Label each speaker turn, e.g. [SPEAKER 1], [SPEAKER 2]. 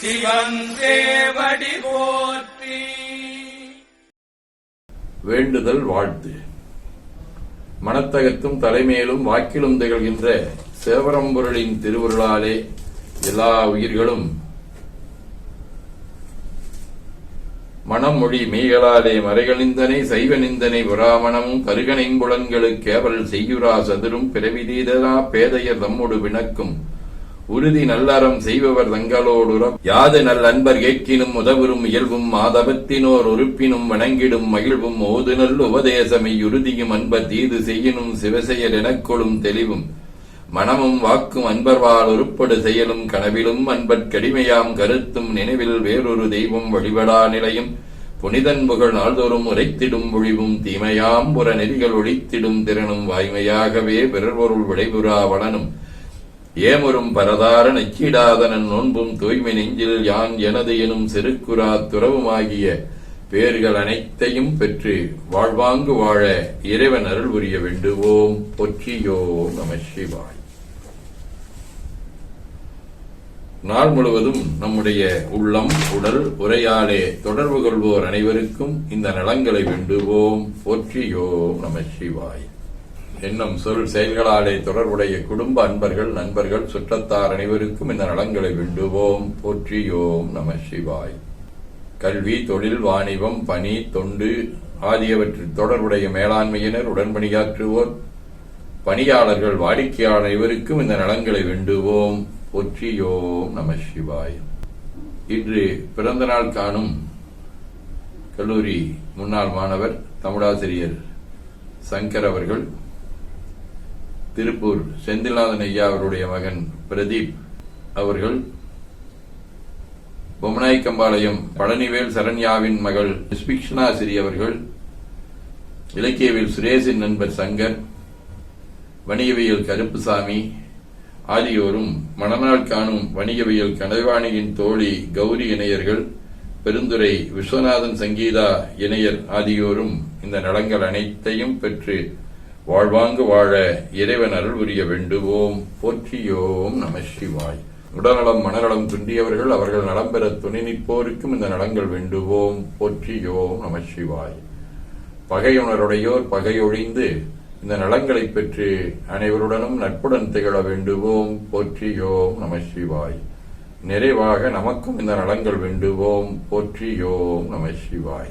[SPEAKER 1] சிவன் போற்றி.
[SPEAKER 2] வேண்டுதல் வாழ்த்து. மனத்தகத்தும் தலைமையிலும் வாக்கிலும் திகழ்கின்ற சேவரம்பொருளின் திருவருளாலே எல்லா உயிர்களும் மனமொழி மெய்களாலே மறைகளிந்தனை சைவ நிந்தனை புராமணமும் கருகனைம்புலன்களுக்கு கேவல் செய்யுரா சதுரும் பிறவிதீதரா பேதையர் தம்மோடு வினக்கும் உறுதி நல்லறம் செய்பவர் தங்களோடுறம் யாது நல் அன்பர் கேட்கினும் உதவரும் இயல்பும் மாதவத்தினோர் உறுப்பினும் வணங்கிடும் மகிழ்வும் ஓது நல் உபதேசமை உறுதியும் அன்பர் தீது செய்யினும் சிவசெயல் எனக்கொளும் தெளிவும். மனமும் வாக்கும் அன்பர்வால் உருப்படு செயலும் கனவிலும் அன்பற் கடிமையாம் கருத்தும் நினைவில் வேறொரு தெய்வம் வழிபடா நிலையும். புனிதன் புகழ் நாள்தோறும் உரைத்திடும் ஒழிவும் தீமையாம் புற நெறிகள் ஒழித்திடும் திறனும் வாய்மையாகவே பிறர்பொருள் விளைபுறா வளனும். ஏமரும் பரதார நச்சிடாதனன் நொன்பும் தூய்மை நெஞ்சில் யான் எனது எனும் செருக்குரா துறவுமாகிய பேர்கள் அனைத்தையும் பெற்று வாழ்வாங்கு வாழ இறைவன் அருள் புரிய வேண்டுவோம். பொற்றியோ நம சிவாய். நாள் முழுவதும் நம்முடைய உள்ளம் உடல் உரையாலே தொடர்பு கொள்வோர் அனைவருக்கும் இந்த நலங்களை வேண்டுவோம். போற்றியோ நம சிவாய். என்னும் சொல் செயல்களாலே தொடர்புடைய குடும்ப அன்பர்கள் நண்பர்கள் சுற்றத்தார் அனைவருக்கும் இந்த நலங்களை வேண்டுவோம் போற்றியோம் நம சிவாய். கல்வி தொழில் வாணிபம் பணி தொண்டு ஆகியவற்றில் தொடர்புடைய மேலாண்மையினர் உடன்பணியாற்றுவோர். பணியாளர்கள் வாடிக்கையாளர் அனைவருக்கும் இந்த நலங்களை வேண்டுவோம் போற்றியோம் நம சிவாய். இன்று பிறந்த நாள் காணும் கல்லூரி முன்னாள் மாணவர் தமிழாசிரியர் சங்கர் அவர்கள் திருப்பூர் செந்தில்நாதன் ஐயா அவருடைய மகன் பிரதீப் அவர்கள் பொம்னாய்க்கம்பாளையம் பழனிவேல் சரண்யாவின் மகள் ஸ்பிக்ஷனாசிரி அவர்கள் இலக்கியவில் சுரேஷின் நண்பர் சங்கர் வணிகவியல் கருப்புசாமி ஆகியோரும் மணநாள் காணும் வணிகவியல் கனவாணியின் தோழி கௌரி இணையர்கள் பெருந்துரை விஸ்வநாதன் சங்கீதா இணையர் ஆகியோரும் இந்த நலங்கள் அனைத்தையும் பெற்று வாழ்வாங்கு வாழ இறைவன் அருள் புரிய வேண்டுவோம். போற்றியோம் நம சிவாய். உடல்நலம் மனநலம் துண்டியவர்கள் அவர்கள் நலம் பெற துணை நிற்போருக்கும் இந்த நலங்கள் வேண்டுவோம். போற்றியோம் நம சிவாய். பகையுணருடையோர் பகையொழிந்து இந்த நலங்களை பெற்று அனைவருடனும் நட்புடன் திகழ வேண்டுவோம். போற்றியோம் நம சிவாய். நிறைவாக நமக்கும் இந்த நலங்கள் வேண்டுவோம். போற்றியோம் நம சிவாய்.